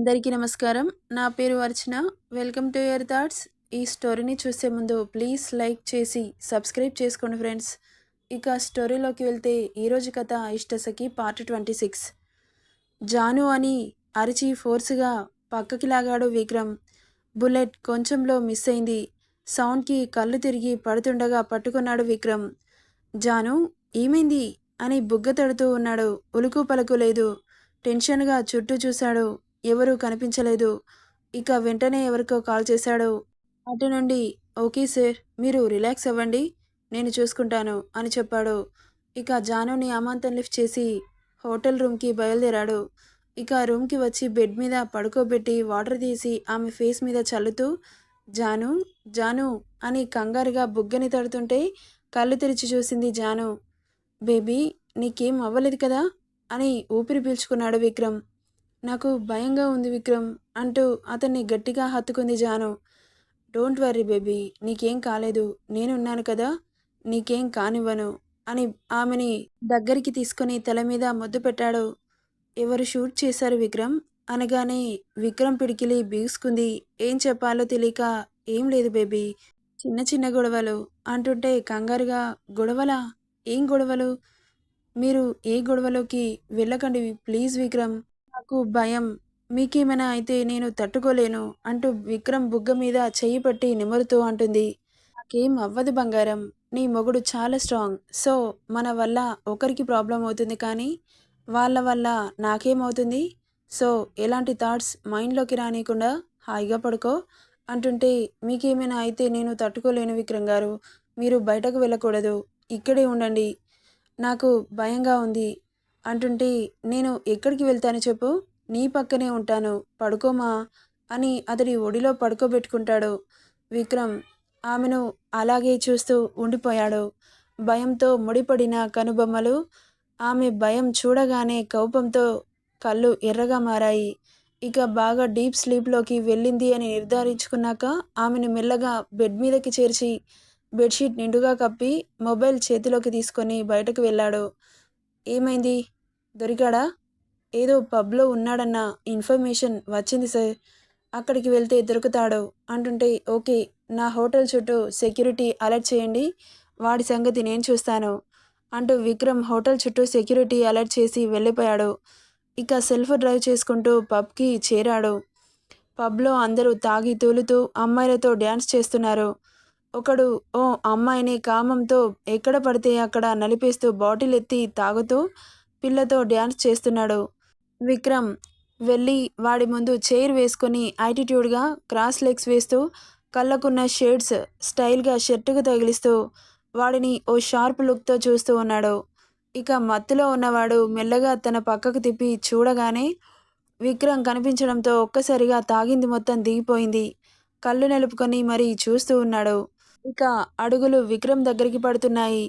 అందరికీ నమస్కారం. నా పేరు Archana. Welcome to your thoughts. ఈ స్టోరీని చూసే ముందు ప్లీజ్ లైక్ చేసి సబ్స్క్రైబ్ చేసుకోండి ఫ్రెండ్స్. ఇక స్టోరీలోకి వెళ్తే ఈరోజు కథ ఇష్టసఖి పార్ట్ 26. జాను అని అరిచి ఫోర్స్‌గా పక్కకి లాగాడు విక్రమ్. బుల్లెట్ కొంచెంలో మిస్ అయింది. సౌండ్‌కి కళ్ళు తిరిగి పడుతుండగా పట్టుకున్నాడు విక్రమ్. జాను ఏమైంది? అని బుగ్గ తడుతూ ఉన్నాడు. ఉలుకు పలుకు లేదు. టెన్షన్‌గా చుట్టూ చూశాడు. ఎవరూ కనిపించలేదు. ఇక వెంటనే ఎవరికో కాల్ చేశాడు. అటు నుండి ఓకే సార్. మీరు రిలాక్స్ అవ్వండి. నేను చూసుకుంటాను అని చెప్పాడు. ఇక జానుని అమాంతం లిఫ్ట్ చేసి హోటల్ రూమ్‌కి బయలుదేరాడు. ఇక రూమ్‌కి వచ్చి బెడ్ మీద పడుకోబెట్టి వాటర్ తీసి ఆమె ఫేస్ మీద చల్లుతూ జాను జాను అని కంగారుగా బుగ్గని తడుతుంటే కళ్ళు తెరిచి చూసింది జాను. బేబీ నీకేం అవ్వలేదు కదా? అని ఊపిరి పీల్చుకున్నాడు విక్రమ్. నాకు భయంగా ఉంది విక్రమ్ అంటూ అతన్ని గట్టిగా హత్తుకుంది జాను. డోంట్ వర్రీ బేబీ నీకేం కాలేదు. నేనున్నాను కదా! నీకేం కానివ్వను అని ఆమెని దగ్గరికి తీసుకొని తల మీద ముద్దు పెట్టాడు. ఎవరు షూట్ చేశారు విక్రమ్? అనగానే విక్రమ్ పిడికిలి బిగుసుకుంది. ఏం చెప్పాలో తెలియక ఏం లేదు బేబీ. చిన్న చిన్న గొడవలు అంటుంటే కంగారుగా గొడవలా? ఏం గొడవలు? మీరు ఏ గొడవలోకి వెళ్ళకండి ప్లీజ్ విక్రమ్. నాకు భయం. మీకేమైనా అయితే నేను తట్టుకోలేను అంటూ విక్రమ్ బుగ్గ మీద చెయ్యి పట్టి నిమురుతూ అంటుంది. నాకేం అవ్వదు బంగారం. నీ మొగుడు చాలా స్ట్రాంగ్. సో మన వల్ల ఒకరికి ప్రాబ్లం అవుతుంది కానీ వాళ్ళ వల్ల నాకేమవుతుంది? సో ఎలాంటి థాట్స్ మైండ్‌లోకి రానీయకుండా హాయిగా పడుకో అంటుంటే మీకేమైనా అయితే నేను తట్టుకోలేను విక్రమ్ గారు. మీరు బయటకు వెళ్ళకూడదు. ఇక్కడే ఉండండి. నాకు భయంగా ఉంది అంటుంటే నేను ఎక్కడికి వెళ్తాను చెప్పు? నీ పక్కనే ఉంటాను. పడుకోమా అని అతడి ఒడిలో పడుకోబెట్టుకుంటాడు. విక్రమ్ ఆమెను అలాగే చూస్తూ ఉండిపోయాడు. భయంతో ముడిపడిన కనుబొమ్మలు ఆమె భయం చూడగానే కోపంతో కళ్ళు ఎర్రగా మారాయి. ఇక బాగా డీప్ స్లీప్‌లోకి వెళ్ళింది అని నిర్ధారించుకున్నాక ఆమెను మెల్లగా బెడ్ మీదకి చేర్చి బెడ్‌షీట్ నిండుగా కప్పి మొబైల్ చేతిలోకి తీసుకొని బయటకు వెళ్ళాడు. ఏమైంది? దొరికాడా? ఏదో పబ్‌లో ఉన్నాడన్న ఇన్ఫర్మేషన్ వచ్చింది సార్. అక్కడికి వెళ్తే దొరుకుతాడు అంటుంటే ఓకే. నా హోటల్ చుట్టూ సెక్యూరిటీ అలర్ట్ చేయండి. వాడి సంగతి నేను చూస్తాను అంటూ విక్రమ్ హోటల్ చుట్టూ సెక్యూరిటీ అలర్ట్ చేసి వెళ్ళిపోయాడు. ఇక సెల్ఫ్ డ్రైవ్ చేసుకుంటూ పబ్‌కి చేరాడు. పబ్‌లో అందరూ తాగి తూలుతూ అమ్మాయిలతో డ్యాన్స్ చేస్తున్నారు. ఒకడు ఓ అమ్మాయిని కామంతో ఎక్కడ పడితే అక్కడ నలిపేస్తూ బాటిల్ ఎత్తి తాగుతూ పిల్లతో డ్యాన్స్ చేస్తున్నాడు. విక్రమ్ వెళ్ళి వాడి ముందు చైర్ వేసుకొని యాటిట్యూడ్‌గా క్రాస్ లెగ్స్ వేస్తూ కళ్ళకున్న షేడ్స్ స్టైల్‌గా షర్టుకు తగిలిస్తూ వాడిని ఓ షార్ప్ లుక్‌తో చూస్తూ ఉన్నాడు. ఇక మత్తులో ఉన్నవాడు మెల్లగా తన పక్కకు తిప్పి చూడగానే విక్రమ్ కనిపించడంతో ఒక్కసారిగా తాగింది మొత్తం దిగిపోయింది. కళ్ళు నిలుపుకొని మరీ చూస్తూ ఉన్నాడు. ఇక అడుగులు విక్రమ్ దగ్గరికి పడుతున్నాయి.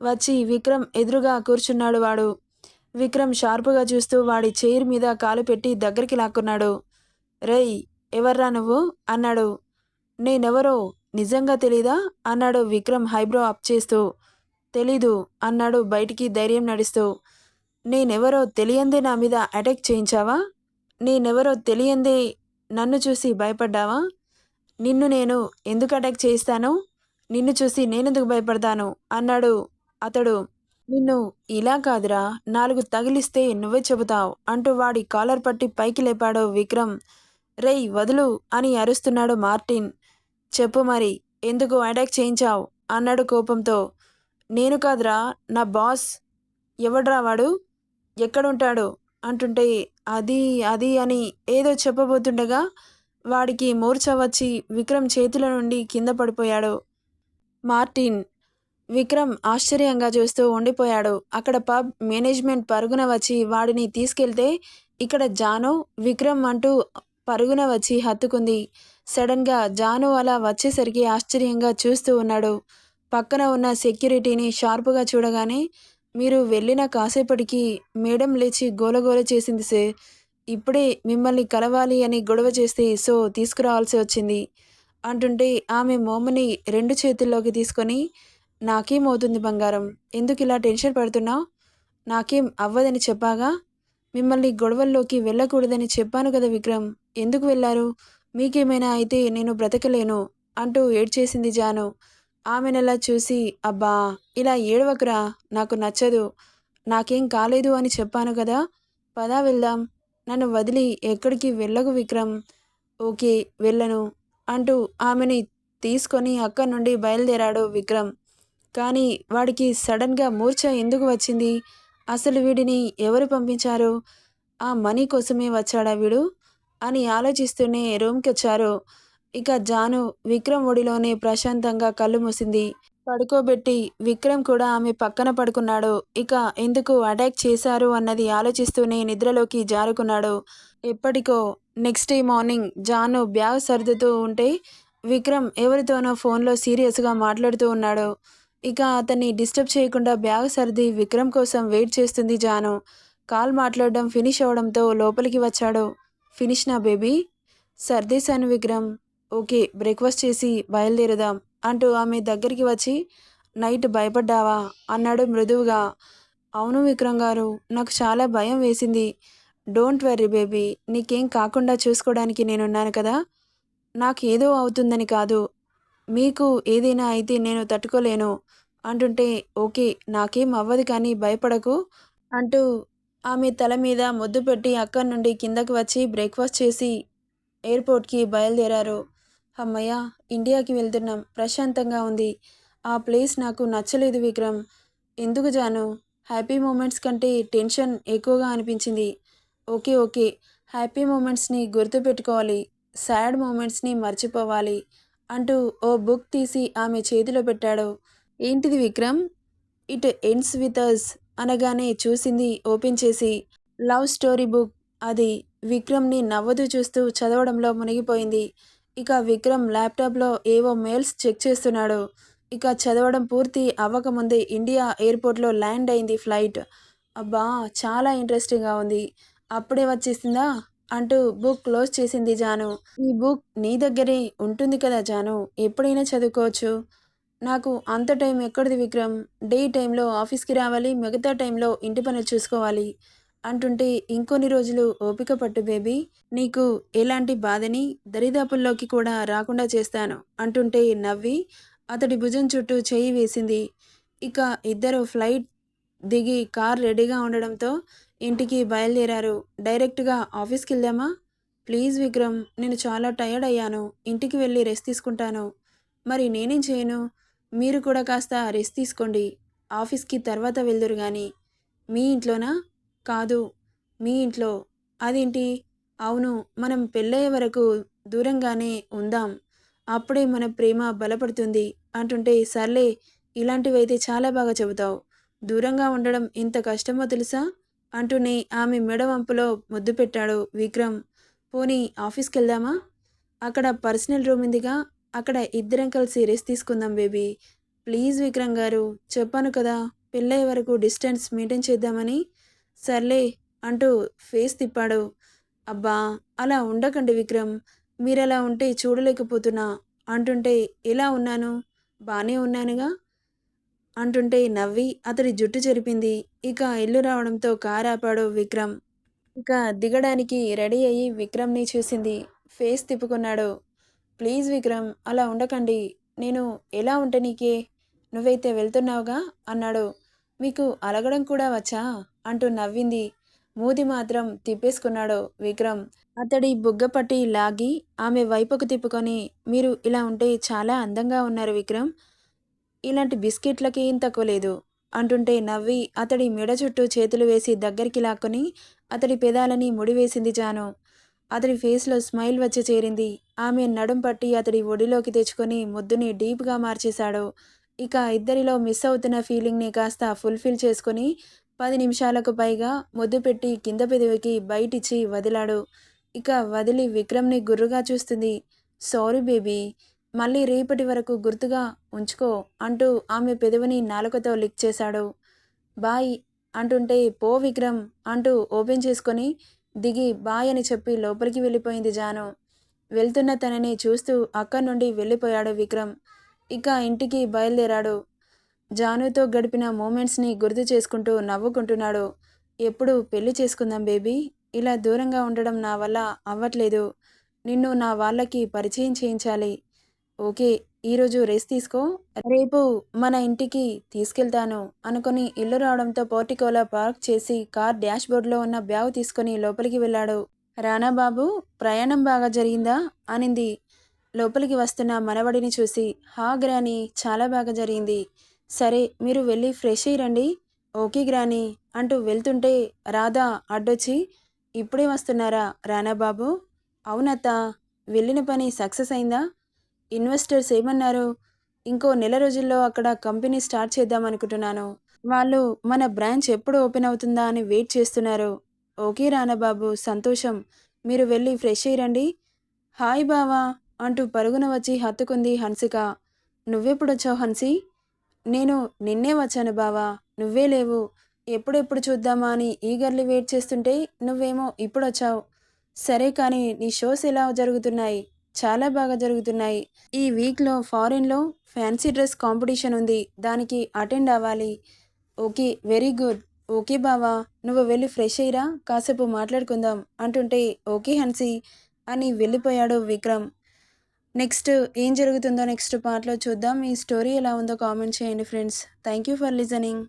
వచ్చి విక్రమ్ ఎదురుగా కూర్చున్నాడు వాడు. విక్రమ్ షార్ప్‌గా చూస్తూ వాడి చైర్ మీద కాలు పెట్టి దగ్గరికి లాక్కున్నాడు. రేయ్! ఎవర్రా నువ్వు? అన్నాడు. నేనెవరో నిజంగా తెలీదా? అన్నాడు విక్రమ్ హైబ్రో అప్ చేస్తూ. తెలీదు అన్నాడు బయటికి ధైర్యం నడుస్తూ నేనెవరో తెలియందే నా మీద అటాక్ చేయించావా? నేనెవరో తెలియందే నన్ను చూసి భయపడ్డావా? నిన్ను నేను ఎందుకు అటాక్ చేయిస్తాను? నిన్ను చూసి నేనెందుకు భయపడతాను? అన్నాడు అతడు. నిన్ను ఇలా కాదురా నాలుగు తగిలిస్తే నువ్వే చెబుతావు అంటూ వాడి కాలర్ పట్టి పైకి లేపాడు విక్రమ్. రేయ్ వదులు అని అరుస్తున్నాడు మార్టిన్. చెప్పు మరి ఎందుకు అటాక్ చేయించావు అన్నాడు కోపంతో. నేను కాదురా నా బాస్. ఎవడ్రా వాడు? ఎక్కడుంటాడు? అంటుంటే అది అది అని ఏదో చెప్పబోతుండగా వాడికి మూర్ఛ వచ్చి విక్రమ్ చేతుల నుండి కింద పడిపోయాడు. మార్టిన్ విక్రమ్ ఆశ్చర్యంగా చూస్తూ ఉండిపోయాడు. అక్కడ పబ్ మేనేజ్మెంట్ పరుగున వచ్చి వాడిని తీసుకెళ్తే ఇక్కడ జాను, విక్రమ్ అంటూ పరుగున వచ్చి హత్తుకుంది. సడన్‌గా జాను అలా వచ్చేసరికి ఆశ్చర్యంగా చూస్తూ ఉన్నాడు. పక్కన ఉన్న సెక్యూరిటీని షార్ప్‌గా చూడగానే మీరు వెళ్ళిన కాసేపటికి మేడం లేచి గోలగోల చేసింది సార్. ఇప్పుడే మిమ్మల్ని కలవాలి అని గొడవ చేస్తే సో తీసుకురావాల్సి వచ్చింది అంటుంటే ఆమె మోమని రెండు చేతుల్లోకి తీసుకొని నాకేమవుతుంది బంగారం? ఎందుకు ఇలా టెన్షన్ పడుతున్నావు నాకేం అవ్వదని చెప్పాగా? మిమ్మల్ని గొడవల్లోకి వెళ్ళకూడదని చెప్పాను కదా విక్రమ్. ఎందుకు వెళ్ళారు? మీకేమైనా అయితే నేను బ్రతకలేను అంటూ ఏడ్చేసింది జాను. ఆమెనలా చూసి అబ్బా ఇలా ఏడవకురా నాకు నచ్చదు. నాకేం కాలేదు అని చెప్పాను కదా. పదా వెళ్దాం. నన్ను వదిలి ఎక్కడికి వెళ్ళకు విక్రమ్. ఓకే వెళ్ళను అంటూ ఆమెని తీసుకొని అక్కడి నుండి బయలుదేరాడు విక్రమ్. కానీ వాడికి సడన్గా మూర్ఛ ఎందుకు వచ్చింది? అసలు వీడిని ఎవరు పంపించారు? ఆ మనీ కోసమే వచ్చాడా వీడు? అని ఆలోచిస్తూనే రూమ్కి వచ్చారు ఇక జాను విక్రమ్ ఒడిలోనే ప్రశాంతంగా కళ్ళు మూసింది. పడుకోబెట్టి విక్రమ్ కూడా ఆమె పక్కన పడుకున్నాడు. ఇక ఎందుకు అటాక్ చేశారు అన్నది ఆలోచిస్తూనే నిద్రలోకి జారుకున్నాడు. ఎప్పటికో next day morning Janu bag సర్దుతూ ఉంటే విక్రమ్ ఎవరితోనో ఫోన్లో సీరియస్గా మాట్లాడుతూ ఉన్నాడు. ఇక అతన్ని డిస్టర్బ్ చేయకుండా బ్యాగ్ సర్ది విక్రమ్ కోసం వెయిట్ చేస్తుంది జాను. కాల్ మాట్లాడడం ఫినిష్ అవడంతో లోపలికి వచ్చాడు. ఫినిష్ నా బేబీ? సర్దేశాను విక్రమ్. ఓకే బ్రేక్ఫాస్ట్ చేసి బయలుదేరుదాం అంటూ ఆమె దగ్గరికి వచ్చి నైట్ భయపడ్డావా? అన్నాడు మృదువుగా. అవును విక్రమ్ గారు నాకు చాలా భయం వేసింది. డోంట్ వర్రీ బేబీ నీకేం కాకుండా చూసుకోవడానికి నేనున్నాను కదా? నాకు ఏదో అవుతుందని కాదు. మీకు ఏదైనా అయితే నేను తట్టుకోలేను అంటుంటే ఓకే నాకేం అవ్వదు కానీ భయపడకు అంటూ ఆమె తల మీద ముద్దు పెట్టి అక్కడి నుండి కిందకి వచ్చి బ్రేక్ఫాస్ట్ చేసి ఎయిర్పోర్ట్కి బయలుదేరారు. అమ్మయ్య ఇండియాకి వెళ్తున్నాం. ప్రశాంతంగా ఉంది. ఆ ప్లేస్ నాకు నచ్చలేదు విక్రమ్. ఎందుకు జాను? హ్యాపీ మూమెంట్స్ కంటే టెన్షన్ ఎక్కువగా అనిపించింది. Okay okay. హ్యాపీ మూమెంట్స్ని గుర్తుపెట్టుకోవాలి. సాడ్ మూమెంట్స్ని మర్చిపోవాలి. అంటూ ఓ బుక్ తీసి ఆమె చేతిలో పెట్టాడు. ఏంటిది Vikram? It ends with us అనగానే చూసింది ఓపెన్ చేసి లవ్ స్టోరీ బుక్. అది విక్రమ్ని నవ్వుతూ చూస్తూ చదవడంలో మునిగిపోయింది. ఇక విక్రమ్ ల్యాప్టాప్లో ఏవో మెయిల్స్ చెక్ చేస్తున్నాడు. ఇక చదవడం పూర్తి అవ్వకముందే ఇండియా ఎయిర్పోర్ట్లో ల్యాండ్ అయింది ఫ్లైట్. అబ్బా చాలా ఇంట్రెస్టింగ్గా ఉంది. అప్పుడే వచ్చేసిందా? అంటూ బుక్ క్లోజ్ చేసింది జాను. ఈ బుక్ నీ దగ్గరే ఉంటుంది కదా జాను? ఎప్పుడైనా చదువుకోవచ్చు. నాకు అంత టైం ఎక్కడిది విక్రమ్? డే టైంలో ఆఫీస్కి రావాలి మిగతా టైంలో ఇంటి పనులు చూసుకోవాలి అంటుంటే ఇంకొన్ని రోజులు ఓపిక పట్టు బేబీ. నీకు ఎలాంటి బాధని దరిదాపుల్లోకి కూడా రాకుండా చేస్తాను అంటుంటే నవ్వి అతడి భుజం చుట్టూ చేయి వేసింది. ఇక ఇద్దరు ఫ్లైట్ దిగి కార్ రెడీగా ఉండడంతో ఇంటికి బయలుదేరారు. డైరెక్ట్గా ఆఫీస్కి వెళ్దామా ప్లీజ్ విక్రమ్ నేను చాలా టయర్డ్ అయ్యాను. ఇంటికి వెళ్ళి రెస్ట్ తీసుకుంటాను. మరి నేనేం చేయను? మీరు కూడా కాస్త రెస్ట్ తీసుకోండి. ఆఫీస్కి తర్వాత వెళ్దురు కానీ మీ ఇంట్లోనా? కాదు. మీ ఇంట్లో. అదేంటి? అవును మనం పెళ్ళయ్యే వరకు దూరంగానే ఉందాం. అప్పుడే మన ప్రేమ బలపడుతుంది. అంటుంటే సర్లే ఇలాంటివైతే చాలా బాగా చెబుతావు. దూరంగా ఉండడం ఇంత కష్టమో తెలుసా? అంటూనే ఆమె మెడవంపులో ముద్దు పెట్టాడు విక్రమ్. పోనీ ఆఫీస్కి వెళ్దామా అక్కడ పర్సనల్ రూమ్ ఉందిగా అక్కడ ఇద్దరం కలిసి రెస్ట్ తీసుకుందాం బేబీ. ప్లీజ్ విక్రమ్ గారు చెప్పాను కదా పెళ్ళయ్యే వరకు డిస్టెన్స్ మెయింటైన్ చేద్దామని. సర్లే అంటూ ఫేస్ తిప్పాడు. అబ్బా అలా ఉండకండి విక్రమ్ మీరలా ఉంటే చూడలేకపోతున్నా అంటుంటే ఎలా ఉన్నాను? బాగానే ఉన్నానుగా? అంటుంటే నవ్వి అతడి జుట్టు చెరిపింది. ఇక ఇల్లు రావడంతో కారు ఆపాడు విక్రమ్. ఇక దిగడానికి రెడీ అయ్యి విక్రమ్ని చూసింది. ఫేస్ తిప్పుకున్నాడు. ప్లీజ్ విక్రమ్ అలా ఉండకండి. నేను ఎలా ఉంటే నీకే? నువ్వైతే వెళ్తున్నావుగా? అన్నాడు. మీకు అలగడం కూడా వచ్చా? అంటూ నవ్వింది. మూది మాత్రం తిప్పేసుకున్నాడు విక్రమ్. అతడి బుగ్గపట్టి లాగి ఆమె వైపుకు తిప్పుకొని మీరు ఇలా ఉంటే చాలా అందంగా ఉన్నారు విక్రమ్. ఇలాంటి బిస్కెట్లకి ఏం తక్కువ లేదు. అంటుంటే నవ్వి అతడి మెడ చుట్టూ చేతులు వేసి దగ్గరికి లాక్కొని అతడి పెదాలని ముడివేసింది జాను. అతడి ఫేస్లో స్మైల్ వచ్చి చేరింది. ఆమె నడుం పట్టి అతడి ఒడిలోకి తెచ్చుకొని ముద్దుని డీప్గా మార్చేశాడు. ఇక ఇద్దరిలో మిస్ అవుతున్న ఫీలింగ్ని కాస్త ఫుల్ఫిల్ చేసుకొని పది నిమిషాలకు పైగా ముద్దు పెట్టి కింద పెదవికి బయటిచ్చి వదిలాడు. ఇక వదిలి విక్రమ్ని గుర్రుగా చూస్తుంది. Sorry baby. మళ్ళీ రేపటి వరకు గుర్తుగా ఉంచుకో అంటూ ఆమె పెదవిని నాలుకతో లిక్ చేశాడు. బాయ్ అంటుంటే పో విక్రమ్ అంటూ ఓపెన్ చేసుకొని దిగి బాయ్ అని చెప్పి లోపలికి వెళ్ళిపోయింది జాను. వెళ్తున్న తనని చూస్తూ అక్కడి నుండి వెళ్ళిపోయాడు విక్రమ్. ఇక ఇంటికి బయలుదేరాడు. జానుతో గడిపిన మూమెంట్స్ని గుర్తు చేసుకుంటూ నవ్వుకుంటున్నాడు. ఎప్పుడు పెళ్ళి చేసుకుందాం బేబీ ఇలా దూరంగా ఉండడం నా వల్ల అవ్వట్లేదు. నిన్ను నా వాళ్ళకి పరిచయం చేయించాలి. ఓకే ఈరోజు రెస్ట్ తీసుకో. రేపు మన ఇంటికి తీసుకెళ్తాను అనుకుని ఇల్లు రావడంతో పోర్టికోలా పార్క్ చేసి కార్ డాష్ బోర్డులో ఉన్న బ్యాగ్ తీసుకుని లోపలికి వెళ్ళాడు. రానా బాబు ప్రయాణం బాగా జరిగిందా? అనింది. లోపలికి వస్తున్న మనవడిని చూసి హా గ్రాని చాలా బాగా జరిగింది. సరే మీరు వెళ్ళి ఫ్రెష్ అయ్యి ఓకే గ్రాని అంటూ వెళ్తుంటే రాధా అడ్డొచ్చి ఇప్పుడే వస్తున్నారా రానా బాబు? అవునత్త వెళ్ళిన పని సక్సెస్ అయిందా? ఇన్వెస్టర్స్ ఏమన్నారు? ఇంకో నెల రోజుల్లో అక్కడ కంపెనీ స్టార్ట్ చేద్దాం అనుకుంటున్నాను. వాళ్ళు మన బ్రాంచ్ ఎప్పుడు ఓపెన్ అవుతుందా అని వెయిట్ చేస్తున్నారు. ఓకే రానబాబు సంతోషం. మీరు వెళ్ళి ఫ్రెష్ అయ్యిరండి హాయ్ బావా అంటూ పరుగున వచ్చి హత్తుకుంది హన్సిక. నువ్వెప్పుడొచ్చావు హన్సి? నేను నిన్నే వచ్చాను బావా. నువ్వే లేవు. ఎప్పుడెప్పుడు చూద్దామా అని ఈగర్లీ వెయిట్ చేస్తుంటే నువ్వేమో ఇప్పుడు వచ్చావు. సరే కానీ నీ షోస్ ఎలా జరుగుతున్నాయి? చాలా బాగా జరుగుతున్నాయి. ఈ వీక్లో ఫారిన్లో ఫ్యాన్సీ డ్రెస్ కాంపిటీషన్ ఉంది. దానికి అటెండ్ అవ్వాలి. Okay very good. ఓకే బావా నువ్వు వెళ్ళి ఫ్రెష్ అయ్యిరా కాసేపు మాట్లాడుకుందాం అంటుంటే ఓకే హన్సీ అని వెళ్ళిపోయాడు విక్రమ్. నెక్స్ట్ ఏం జరుగుతుందో నెక్స్ట్ పార్ట్లో చూద్దాం. ఈ స్టోరీ ఎలా ఉందో కామెంట్ చేయండి friends. Thank you for listening.